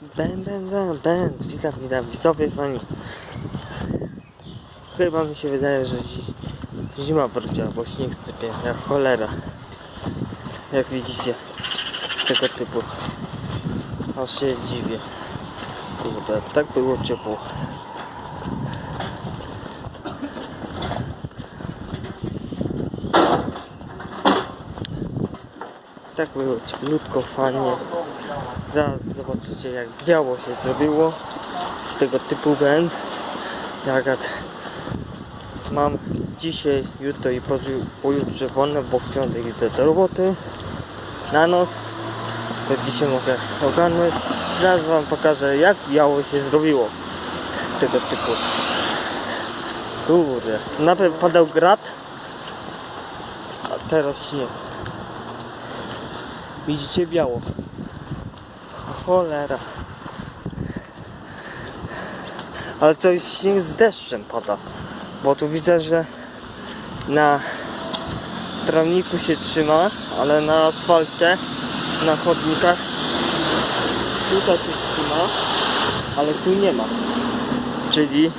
Ben, ben, ben, ben. Witam, witam, widzowie fani. Chyba mi się wydaje, że zi- zima wróciła, bo śnieg sypie jak cholera. Jak widzicie, tego typu. Aż się dziwię. Kurde, tak było ciepło. Tak było cieplutko, fajnie. Zaraz zobaczycie jak biało się zrobiło. Tego typu będ. Jagat. Mam dzisiaj, jutro i poju- pojutrze wolne, bo w piątek idę do roboty. Na noc. To dzisiaj mogę ogarnąć. Zaraz wam pokażę jak biało się zrobiło. Tego typu. Kurde. Najpierw padał grad. A teraz śnieg. Widzicie biało. Cholera. Ale to jest śnieg z deszczem pada. Bo tu widzę, że na trawniku się trzyma, ale na asfalcie, na chodnikach tutaj się trzyma, ale tu nie ma. Czyli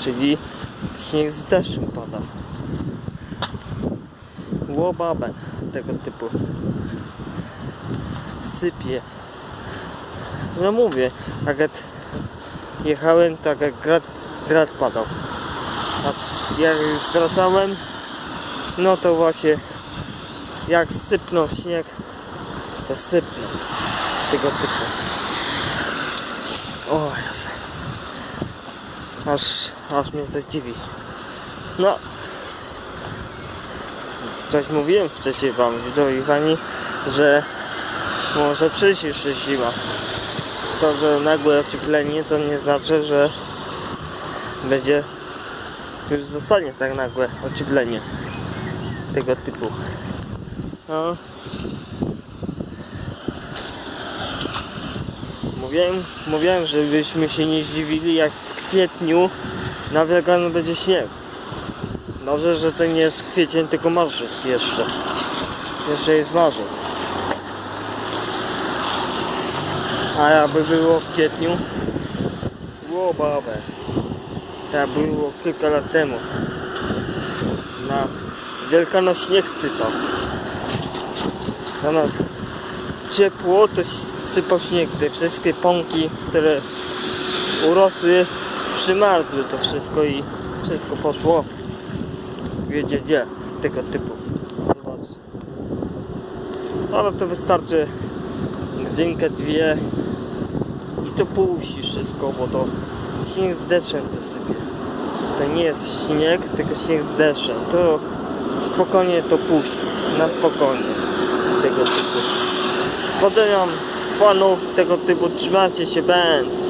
czyli śnieg z deszczem pada. Łobaben tego typu sypie. No mówię, jak jechałem, tak jak grad, grad padał. A jak już wracałem, no to właśnie jak sypnął śnieg, to sypnął tego typu. O Jezu. Aż, aż mnie to dziwi. No, coś mówiłem wcześniej wam, widzowie pani, że może przyjść jeszcze zima. To, że nagłe ocieplenie to nie znaczy, że będzie już zostanie tak nagłe ocieplenie tego typu. No. Mówiłem, mówiłem, żebyśmy się nie zdziwili jak w kwietniu na Wielkanoc będzie śnieg. Dobrze, że to nie jest kwiecień, tylko marzec jeszcze. Jeszcze jest marzec. A jakby było w kwietniu? Było babę. Tak było kilka lat temu. Na Wielkanoc śnieg sypał. Zamiast ciepło, to sypał śnieg. Te wszystkie pąki, które urosły, przymarzły to wszystko i wszystko poszło. Wiecie gdzie, tego typu. Zobacz. Ale to wystarczy godzinkę, dwie i to puści wszystko, bo to śnieg z deszczem to sypie. To nie jest śnieg, tylko śnieg z deszczem. To spokojnie to puści, na spokojnie tego typu. Podzeniam fanów tego typu, trzymajcie się, będ.